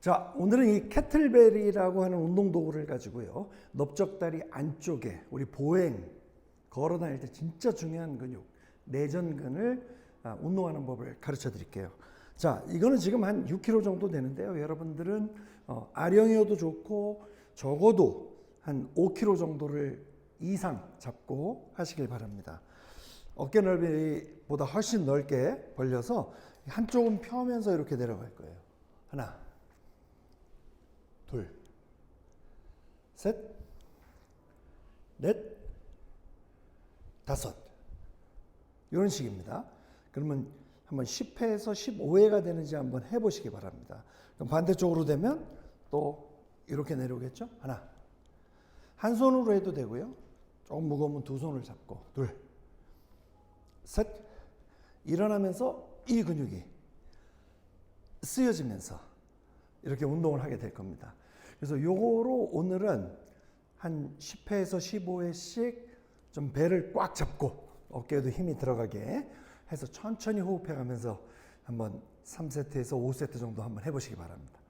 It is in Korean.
자, 오늘은 이 캐틀벨이라고 하는 운동 도구를 가지고요. 넓적다리 안쪽에 우리 보행 걸어 다닐 때 진짜 중요한 근육 내전근을 아, 운동하는 법을 가르쳐 드릴게요. 자, 이거는 지금 한 6kg 정도 되는데요. 여러분들은 어, 아령이어도 좋고 적어도 한 5kg 정도를 이상 잡고 하시길 바랍니다. 어깨 넓이보다 훨씬 넓게 벌려서 한쪽은 펴면서 이렇게 내려갈 거예요. 하나, 둘, 셋, 넷, 다섯. 이런 식입니다. 그러면 한번 10회에서 15회가 되는지 한번 해보시기 바랍니다. 그럼 반대쪽으로 되면 또 이렇게 내려오겠죠? 하나. 한 손으로 해도 되고요. 조금 무거우면 두 손을 잡고, 둘, 셋. 일어나면서 이 근육이 쓰여지면서 이렇게 운동을 하게 될 겁니다. 그래서 요거로 오늘은 한 10회에서 15회씩 좀 배를 꽉 잡고 어깨에도 힘이 들어가게 해서 천천히 호흡해 가면서 한번 3세트에서 5세트 정도 한번 해보시기 바랍니다.